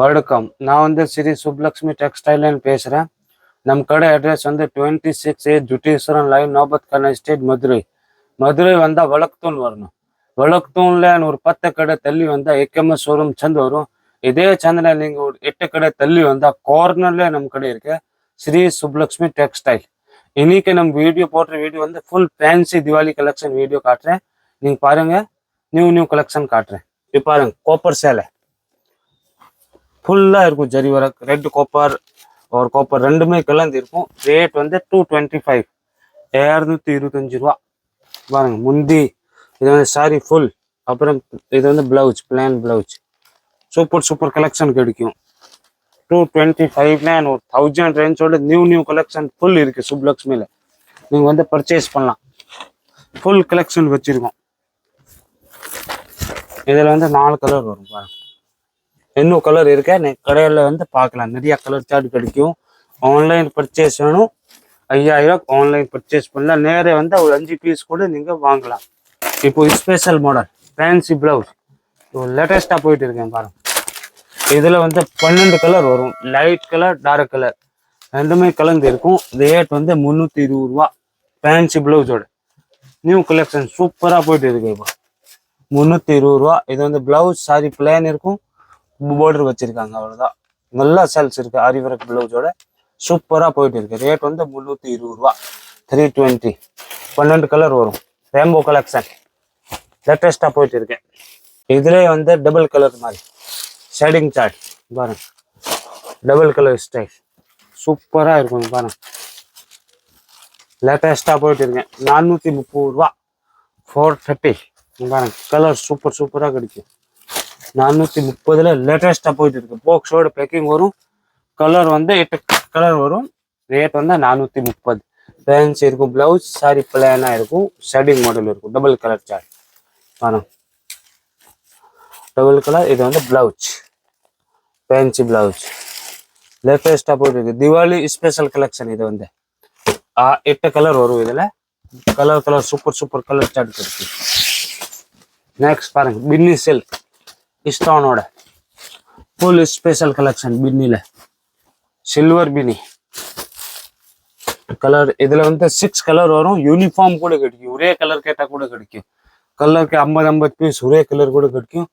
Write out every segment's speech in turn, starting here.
வணக்கம் நான் வந்து ஸ்ரீ சுப்லக்ஷ்மி டெக்ஸ்டைல்னு பேசுகிறேன் நம்ம கடை அட்ரஸ் வந்து டுவெண்ட்டி சிக்ஸ் ஏ ஜுட்டீஸ்வரன் லைன் நோபத் கண்ணா ஸ்டேட் மதுரை. மதுரை வந்தால் வழக்கத்தூன் வரணும். வழக்குத்தூணில் ஒரு பத்து கடை தள்ளி வந்தால் எக்கம்எஸ் ஷோரூம் சந்த் வரும். இதே சந்தில் நீங்கள் ஒரு எட்டு கடை தள்ளி வந்தால் கார்னர்ல நம்ம கடை இருக்கு. ஸ்ரீ சுப்லக்ஷ்மி டெக்ஸ்டைல். இன்னைக்கு நம்ம வீடியோ போடுற வீடியோ வந்து full fancy Diwali collection video காட்டுறேன். நீங்கள் பாருங்கள் நியூ நியூ கலெக்ஷன் காட்டுறேன். இப்போ பாருங்க கோப்பர் சேலை. ஃபுல்லாக இருக்கும் ஜரி ஒர்க் ரெட் கோப்பர் ஒரு கோப்பர் ரெண்டுமே கலந்து இருக்கும். ரேட் வந்து டூ டுவெண்ட்டி ஃபைவ் இரநூத்தி இருபத்தஞ்சு ரூபா. பாருங்க முந்தி இது வந்து சாரி ஃபுல் அப்புறம் இது வந்து blouse plan blouse super super collection கிடைக்கும். டூ டுவெண்ட்டி ஃபைவ்ல ஒரு தௌசண்ட் ரேஞ்சோட நியூ நியூ கலெக்ஷன் ஃபுல் இருக்குது சுப்லக்ஷ்மியில் நீங்கள் வந்து பர்ச்சேஸ் பண்ணலாம். ஃபுல் கலெக்ஷன் வச்சுருக்கோம். இதில் வந்து நாலு கலர் வரும் பாருங்கள் இன்னும் கலர் இருக்க? கடையில் வந்து பார்க்கலாம். நிறைய கலர் சார்ட் கிடைக்கும். ஆன்லைன் பர்ச்சேஸ் வேணும். ஐயாயிரம் ஆன்லைன் பர்ச்சேஸ் பண்ணலாம் நேரே வந்து ஒரு அஞ்சு பீஸ் கூட நீங்கள் வாங்கலாம். இப்போ ஸ்பெஷல் மாடல் ஃபேன்சி ப்ளவுஸ் லேட்டஸ்ட்டாக போயிட்டு இருக்கேன் பாருங்க. இதில் வந்து பன்னெண்டு கலர் வரும். லைட் கலர் டார்க் கலர் ரெண்டுமே கலந்து இருக்கும். ரேட் வந்து முந்நூற்றி இருபது ரூபா. ஃபேன்சி ப்ளவுஸோட நியூ கலெக்ஷன் சூப்பராக போயிட்டு இருக்கு இப்போ. முந்நூற்றி இருபது ரூபா. இது வந்து ப்ளவுஸ் சாரி பிளேன் இருக்கும். பார்டர் வச்சிருக்காங்க அவ்வளோதான் நல்லா சேல்ஸ் இருக்கு ஆரிவரக் ப்ளவுஸோட சூப்பராக போயிட்டு இருக்கு. ரேட் வந்து முந்நூற்றி இருபது ரூபா. த்ரீ டுவெண்ட்டி பன்னெண்டு கலர் வரும். ரேம்போ கலெக்ஷன் லேட்டஸ்ட்டாக போயிட்டு இருக்கேன் இதுலேயே வந்து டபுள் கலர் மாதிரி. ஷேடிங் சார்ட் பாருங்க. டபுள் கலர் ஸ்டைல் சூப்பராக இருக்கும் பாருங்க. லேட்டஸ்ட்டாக போயிட்டு இருக்கேன் நானூற்றி முப்பது ரூபா. ஃபோர் தேர்ட்டி பாருங்க. கலர் சூப்பர் சூப்பராக கிடைக்கும். நானூற்றி முப்பதில் லேட்டஸ்ட்டாக போயிட்டு இருக்கு பாக்ஸோட பேக்கிங் வரும். கலர் வந்து எட்டு கலர் வரும். ரேட் வந்து நானூற்றி முப்பது. பேன்ஸ் இருக்கும் ப்ளவுஸ் சாரி பிளானாக இருக்கும். ஷேடிங் மாடல் இருக்கும். டபுள் கலர் சார்ட் பாருங்க. டபுள் கலர் இது வந்து ப்ளவுஸ் பேன்சி ப்ளவுஸ் லேட்டஸ்ட்டாக போயிட்டு இருக்கு திவாலி ஸ்பெஷல் கலெக்ஷன் இது வந்து. ஆ, எட்டு கலர் வரும் இதில். Colour colour super super colour chart இருக்கு. நெக்ஸ்ட் பாருங்க. பின்னி சில்க் இஸ்டானோட full special collection பின்னில. Silver Binny. Colour இதுல வந்து சிக்ஸ் கலர் வரும். யூனிஃபார்ம் கூட கிடைக்கும். ஒரே கலர் கேட்டா கூட கிடைக்கும். கலருக்கு ஐம்பது ஐம்பது பீஸ் ஒரே கலர் கூட கிடைக்கும்.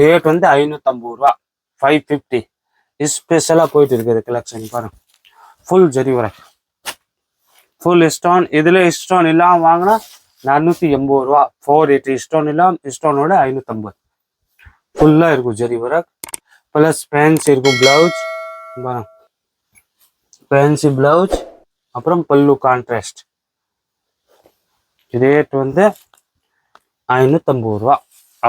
ரேட் வந்து ஐநூற்றம்பது ரூபா. ஃபைவ் ஃபிஃப்டி ஸ்பெஷலாக போயிட்டு இருக்குது கலெக்ஷன் பாருங்க. ஃபுல் ஜரி வரை. ஃபுல் ஸ்டோன் இதில் ஸ்டோன் இல்லாமல் வாங்கினா நானூற்றி எண்பது ரூபா. ஃபோர் எயிட்டி ஸ்டோன் இல்லாமல் ஸ்டோனோட ஐநூற்றம்பது ஃபுல்லாக இருக்கும் ஜரி ஒர்க் ப்ளஸ் பேன்ஸ் இருக்கும் ப்ளவுஸ் பாருங்க. பேன்சி ப்ளவுஸ் அப்புறம் பல்லு கான்ட்ராஸ்ட் ரேட் வந்து ஐநூற்றம்பது ரூபா.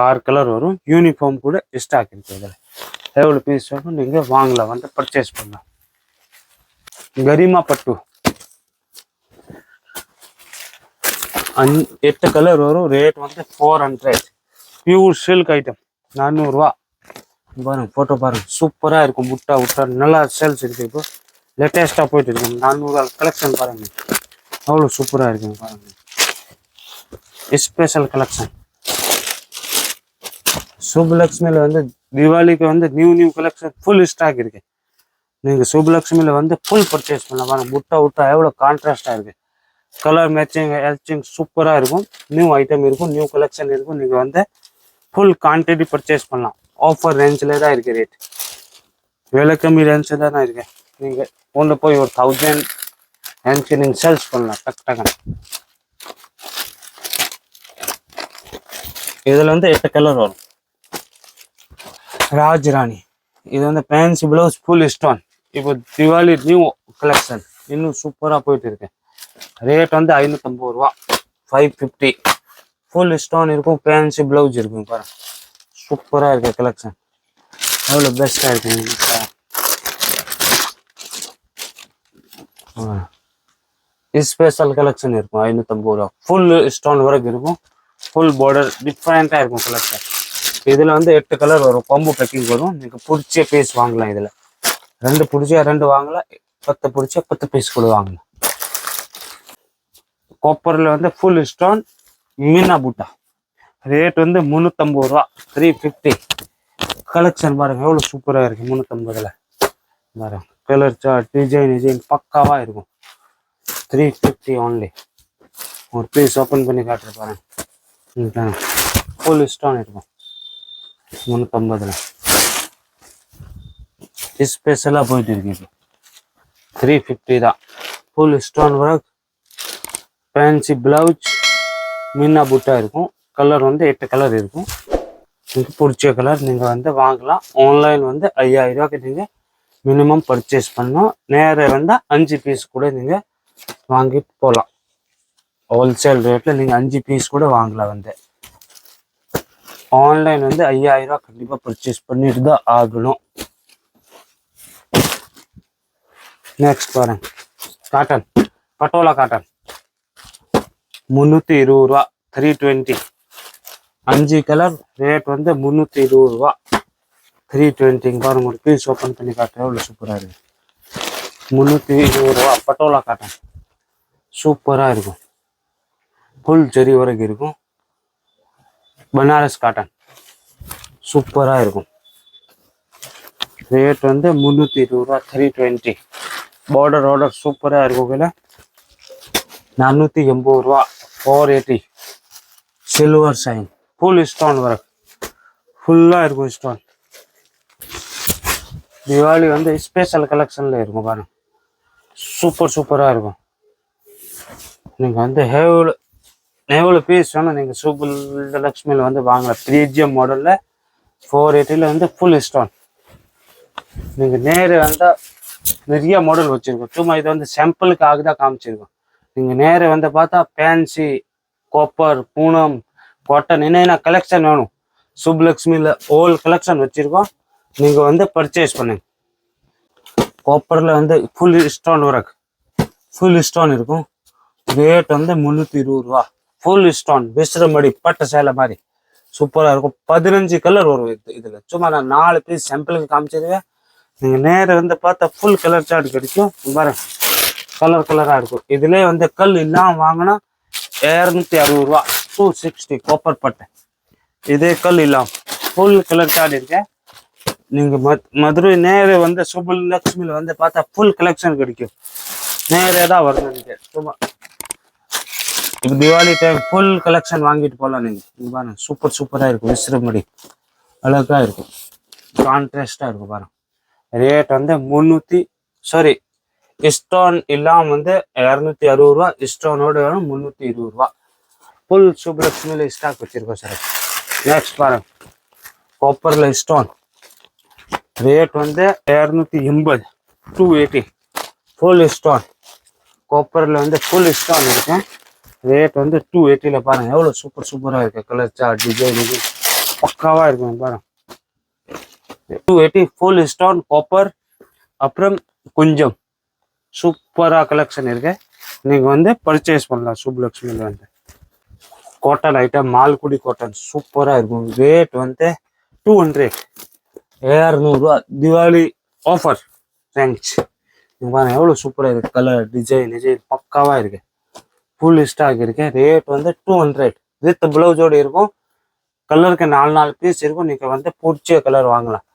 ஆறு கலர் வரும். யூனிஃபார்ம் கூட ஸ்டாக் இருக்கு இதில். எவ்வளோ பீஸ் வேணும் நீங்கள் வாங்கலாம். வந்து பர்ச்சேஸ் பண்ணலாம். கரிமா பட்டு. அஞ் எட்டு கலர் வரும். ரேட் வந்து four hundred pure silk item நானூறுரூவா பாருங்க ஃபோட்டோ பாருங்க. சூப்பராக இருக்கும் முட்டா முட்டா. நல்லா சேல்ஸ் இருக்கு இப்போ. லேட்டஸ்ட்டாக போயிட்டு இருக்கு. நானூறு கலெக்ஷன் பாருங்க. அவ்வளோ சூப்பராக இருக்குங்க பாருங்க. ஸ்பெஷல் கலெக்ஷன் சுப்லக்ஷ்மியில் வந்து தீபாவளிக்கு வந்து new new collection full stock இருக்கு. நீங்கள் சுப்லக்ஷ்மியில் வந்து ஃபுல் பர்ச்சேஸ் பண்ணலாம். பாருங்க முட்டா முட்டா எவ்வளோ கான்ட்ராஸ்டாக இருக்கு. கலர் மேட்சிங் எல்ச்சிங் சூப்பராக இருக்கும். நியூ ஐட்டம் இருக்கும் நியூ கலெக்ஷன் இருக்கும். நீங்கள் வந்து ஃபுல் குவான்டிட்டி பர்ச்சேஸ் பண்ணலாம். ஆஃபர் ரேஞ்சில் தான் இருக்குது ரேட் விலை கம்மி ரேஞ்சில் தான் இருக்கேன் நீங்கள் கொண்டு போய் ஒரு தௌசண்ட் ரேஞ்சுக்கு நீங்கள் சேல்ஸ் பண்ணலாம் டக் டக்குன்னு. இதில் வந்து எட்டு கலர் வரும். ராஜ்ராணி. இது வந்து ஃபேன்சி ப்ளவுஸ் ஃபுல் ஸ்டோன் இப்போ திவாலி நியூ கலெக்ஷன் இன்னும் சூப்பராக போயிட்டு இருக்கு. ரேட் வந்து ஐநூற்றம்பது ரூபா. ஃபைவ் ஃபிஃப்டி ஃபுல் ஸ்டோன் இருக்கும் பேன்ஸு ப்ளவுஸ் இருக்கும் பாருங்க சூப்பராக இருக்குது கலெக்ஷன் எவ்வளோ பெஸ்ட்டாக இருக்கு ஸ்பெஷல் கலெக்ஷன் இருக்கும் ஐநூற்றம்பது ரூபா. ஃபுல் ஸ்டோன் வரைக்கும் இருக்கும். ஃபுல் பார்டர் டிஃப்ரெண்ட்டாக இருக்கும் கலெக்ஷன் இதில் வந்து எட்டு கலர் வரும். கொம்பு பேக்கிங் வரும். நீங்கள் பிடிச்ச பீஸ் வாங்கலாம் இதில். ரெண்டு பிடிச்சா ரெண்டு வாங்கலாம். பத்து பிடிச்சா பத்து பீஸ் கூட வாங்கலாம். கோப்பரில் வந்து ஃபுல் ஸ்டோன் மீனா பூட்டா. ரேட் வந்து முந்நூற்றம்பது ரூபா. த்ரீ ஃபிஃப்டி கலெக்ஷன் பாருங்க எவ்வளோ சூப்பராக இருக்கு முந்நூற்றம்பதில் பாருங்க கலர் சார்ட் டிசைன் டிசைன் பக்காவா இருக்கும். த்ரீ ஃபிஃப்டி ஒன்லி ஒரு பீஸ் ஓப்பன் பண்ணி காட்டுற பாருங்க. ஃபுல் ஸ்டோன் இருக்கும். முந்நூற்றம்பதில் ஸ்பெஷலாக போயிட்டு இருக்கு த்ரீ ஃபிஃப்டி தான். Full stone work fancy blouse Meena புட்டா இருக்கும். கலர் வந்து எட்டு கலர் இருக்கும். உங்களுக்கு பிடிச்ச கலர் நீங்கள் வந்து வாங்கலாம். ஆன்லைன் வந்து ஐயாயிரம் ரூபாய்க்கு நீங்கள் மினிமம் பர்ச்சேஸ் பண்ணணும். நேராக வந்தால் அஞ்சு பீஸ் கூட நீங்கள் வாங்கிட்டு போகலாம் ஹோல்சேல் ரேட்டில் நீங்கள் அஞ்சு பீஸ் கூட வாங்கலாம் வந்து. ஆன்லைன் வந்து ஐயாயிரம் ரூபா கண்டிப்பாக பர்ச்சேஸ் பண்ணிட்டு தான் ஆகணும். நெக்ஸ்ட் பாருங்க. காட்டன் பட்டோலா காட்டன் முந்நூற்றி இருபது ரூபா. த்ரீ டுவெண்ட்டி அஞ்சு கலர் ரேட் வந்து முந்நூற்றி இருபது ரூபா. த்ரீ டுவெண்ட்டிங்க பாருங்க ஒரு பீஸ் ஓப்பன் பண்ணி காட்டுறேன். எவ்வளோ சூப்பராக இருக்கு. முந்நூற்றி இருபது ரூபா. பட்டோலா காட்டன் சூப்பராக இருக்கும். ஃபுல் ஜெரி வரைக்கும் இருக்கும். பனாரஸ் காட்டன் சூப்பராக இருக்கும். ரேட் வந்து முந்நூற்றி இருபது ரூபா. த்ரீ டுவெண்ட்டி பார்டர் ஆர்டர் சூப்பராக இருக்கும் கீழே நானூற்றி எண்பது ரூபா. Four eighty silver shine full stone work ஃபுல்லாக இருக்கும் ஸ்டோன் தீபாவளி வந்து ஸ்பெஷல் கலெக்ஷனில் இருக்கும் பாருங்க. சூப்பர் சூப்பராக இருக்கும். நீங்கள் வந்து ஹேவில் எவ்வளோ பீஸ் வேணும் நீங்கள் சூப்பர் லக்ஷ்மியில் வந்து வாங்கலாம். த்ரீஜிஎம் மாடலில் ஃபோர் எயிட்டியில் வந்து ஃபுல் ஸ்டோன் நீங்கள் நேரு வந்தால் நிறைய மாடல் வச்சுருக்கோம். சும்மா இது வந்து சாம்பிளுக்காக தான் காமிச்சிருக்கோம். நீங்கள் நேரு வந்து பார்த்தா ஃபேன்சி கோப்பர் பூனம் காட்டன் என்னென்ன கலெக்ஷன் வேணும்? சுப்லக்ஷ்மியில் ஹோல் கலெக்ஷன் வச்சுருக்கோம். நீங்கள் வந்து பர்ச்சேஸ் பண்ணுங்க. கோப்பரில் வந்து full stone work full stone இருக்கும். ரேட் வந்து முந்நூற்றி இருபது ரூபா. ஃபுல் ஸ்டோன் விசிறமடி பட்டு சேலை மாதிரி. சூப்பராக இருக்கும். பதினஞ்சு கலர் வரும் இது இதில். சும்மா நான் நாலு பீஸ் சாம்பிளுக்கு காமிச்சிருவேன் நீங்கள் நேரில் வந்து பார்த்தா ஃபுல் கலர் சார்ட் கிடைக்கும். பாருங்கள் கலர் கலராக இருக்கும். இதுலேயே வந்து கல் இல்லாமல் வாங்கினா இரநூத்தி அறுபது ரூபா. டூ சிக்ஸ்டி கோப்பர் பட்டை. இதே கல் இல்லாமல் ஃபுல் கலர் சார்ட் இருக்கு. நீங்கள் மத் மதுரை நேரே வந்து சுபல் லக்ஷ்மியில் வந்து பார்த்தா ஃபுல் கலெக்ஷன் கிடைக்கும். நேரே தான் வரணும் நீங்கள் சும்மா. இப்போ தீபாவளி டைம் ஃபுல் கலெக்ஷன் வாங்கிட்டு போகலாம் நீங்கள் இங்கே பாருங்க. சூப்பர் சூப்பராக இருக்கும். விசிறமடி. அழகாக இருக்கும். கான்ட்ராஸ்டாக இருக்கும் பாருங்க. ரேட் வந்து முந்நூற்றி சாரி இஸ்டோன் இல்லாமல் வந்து இரநூத்தி அறுபது ரூபா ஸ்டோனோட வேணும் முந்நூற்றி இருபது ரூபா. ஃபுல் சுப்லக்ஷ்மியில் ஸ்டாக் வச்சுருக்கோம் சார் நெக்ஸ்ட் பாருங்க. கொப்பரில் இஸ்டோன் ரேட் வந்து இரநூத்தி எண்பது டூ எயிட்டி ஃபுல் ஸ்டோன் கொப்பரில் வந்து ஃபுல் ஸ்டோன் இருக்கும் ரேட் வந்து டூ எயிட்டியில் பாருங்கள் எவ்வளோ சூப்பர் சூப்பராக இருக்குது கலர் டிசைனுக்கு டிசைன் இது பக்காவாக இருக்கும் பாருங்க. Two eighty full stone copper அப்புறம் கொஞ்சம். சூப்பராக கலெக்ஷன் இருக்கு. நீங்கள் வந்து பர்ச்சேஸ் பண்ணலாம். சுப்லக்ஷ்மியில் வந்து. காட்டன் ஐட்டம் மால்குடி காட்டன் சூப்பராக இருக்கும். ரேட் வந்து டூ ஹண்ட்ரட் ஏழ்நூறுவா திவாலி ஆஃபர் தேங்க்ஸ் பாருங்கள் எவ்வளோ சூப்பராக இருக்குது கலர் டிசைன் டிசைன் பக்காவாக இருக்குது ஃபுல் ஸ்டாக் இருக்குது ரேட் வந்து டூ ஹண்ட்ரட் வித் ப்ளவுஸோடு இருக்கும். கலருக்கு நாலு நாலு பீஸ் இருக்கும். நீங்கள் வந்து பிடிச்ச கலர் வாங்கலாம்.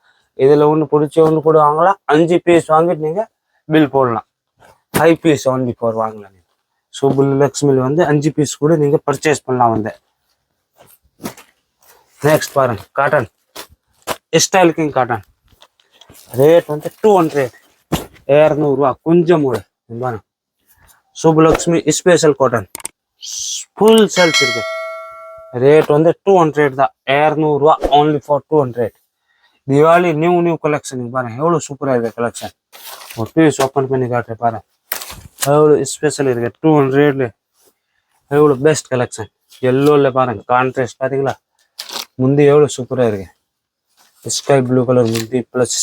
இதில் ஒன்று பிடிச்ச ஒன்று கூட வாங்கலாம். அஞ்சு பீஸ் வாங்கிட்டு நீங்கள் பில் போடலாம். ஃபைவ் பீஸ் ஒன்லி ஃபோர் வாங்கலாம் நீங்கள் சுபுல் லக்ஷ்மியில் வந்து அஞ்சு பீஸ் கூட நீங்கள் பர்ச்சேஸ் பண்ணலாம் வந்து. நெக்ஸ்ட் பாருங்க cotton style king cotton rate வந்து டூ ஹண்ட்ரட் இரநூறுவா கொஞ்சம் கூட. பாருங்க. Subhalakshmi special cotton full sales இருக்கு. ரேட் வந்து டூ ஹண்ட்ரட் தான். இரநூறுவா only for two hundred Diwali new new collection பாருங்க எவ்வளோ சூப்பராக இருக்கு கலெக்ஷன் ஒரு பீஸ் ஓப்பன் பண்ணி காட்டுறேன் பாருங்க. எவ்வளோ ஸ்பெஷல் இருக்குது டூ ஹண்ட்ரட்ல எவ்வளோ பெஸ்ட் கலெக்ஷன் எல்லோவில் பாருங்கள் கான்ட்ராஸ்ட் பார்த்தீங்களா முந்தி எவ்வளோ சூப்பராக இருக்குது ஸ்கை ப்ளூ கலர் முந்தி plus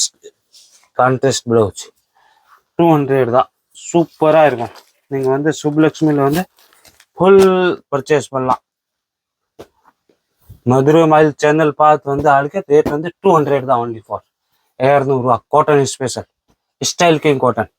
contrast blouse two hundred தான். சூப்பராக இருக்கும். நீங்கள் வந்து சுப்லக்ஷ்மியில் வந்து ஃபுல் பர்ச்சேஸ் பண்ணலாம். மதுரை மயில் சேனல் பார்த்து வந்து ஆளுக்கு ரேட் வந்து டூ ஹண்ட்ரட் தான் ஒன்லி ஃபார் இரநூறுவா. Cotton special style king cotton